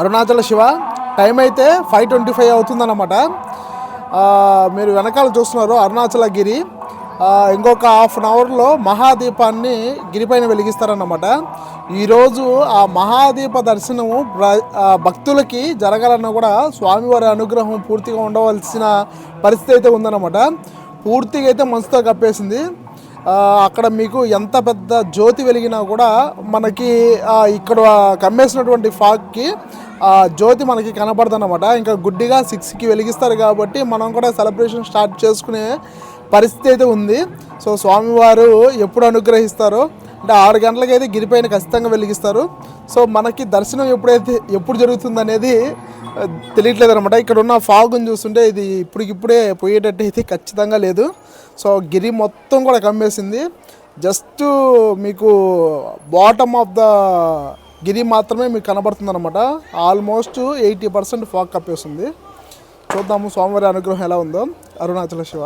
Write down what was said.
Arunachal Shiva. Time అయితే five twenty five అవుతుందన్నమాట మీరు వెనకాల చూస్తున్నారు అరుణాచల గిరి. ఇంకొక హాఫ్ అన్ అవర్లో మహాదీపాన్ని గిరిపైన వెలిగిస్తారన్నమాట. ఈరోజు ఆ మహాదీప దర్శనము భక్తులకి జరగాలన్నా కూడా స్వామివారి అనుగ్రహం పూర్తిగా ఉండవలసిన పరిస్థితి అయితే ఉందన్నమాట. పూర్తిగా అయితే మనసుతో కప్పేసింది. అక్కడ మీకు ఎంత పెద్ద జ్యోతి వెలిగినా కూడా మనకి ఇక్కడ కమ్మేసినటువంటి ఫాగ్కి జ్యోతి మనకి కనపడదన్నమాట ఇంకా గుడ్డిగా సిక్స్కి వెలిగిస్తారు కాబట్టి మనం కూడా సెలబ్రేషన్ స్టార్ట్ చేసుకునే పరిస్థితి అయితే ఉంది. సో స్వామివారు ఎప్పుడు అనుగ్రహిస్తారో అంటే ఆరు గంటలకి అయితే గిరిపైన ఖచ్చితంగా వెలిగిస్తారు. సో మనకి దర్శనం ఎప్పుడైతే ఎప్పుడు జరుగుతుంది అనేది తెలియట్లేదు అనమాట ఇక్కడ ఉన్న ఫాగుని చూస్తుంటే ఇది ఇప్పటికిప్పుడే పోయేటట్టు అయితే ఖచ్చితంగా లేదు. సో గిరి మొత్తం కూడా కమ్మేసింది. జస్ట్ మీకు బాటమ్ ఆఫ్ ద గిరి మాత్రమే మీకు కనబడుతుంది అనమాట ఆల్మోస్ట్ ఎయిటీ పర్సెంట్ ఫాగ్ కప్పేస్తుంది. చూద్దాము స్వామివారి అనుగ్రహం ఎలా ఉందో. అరుణాచల శివ.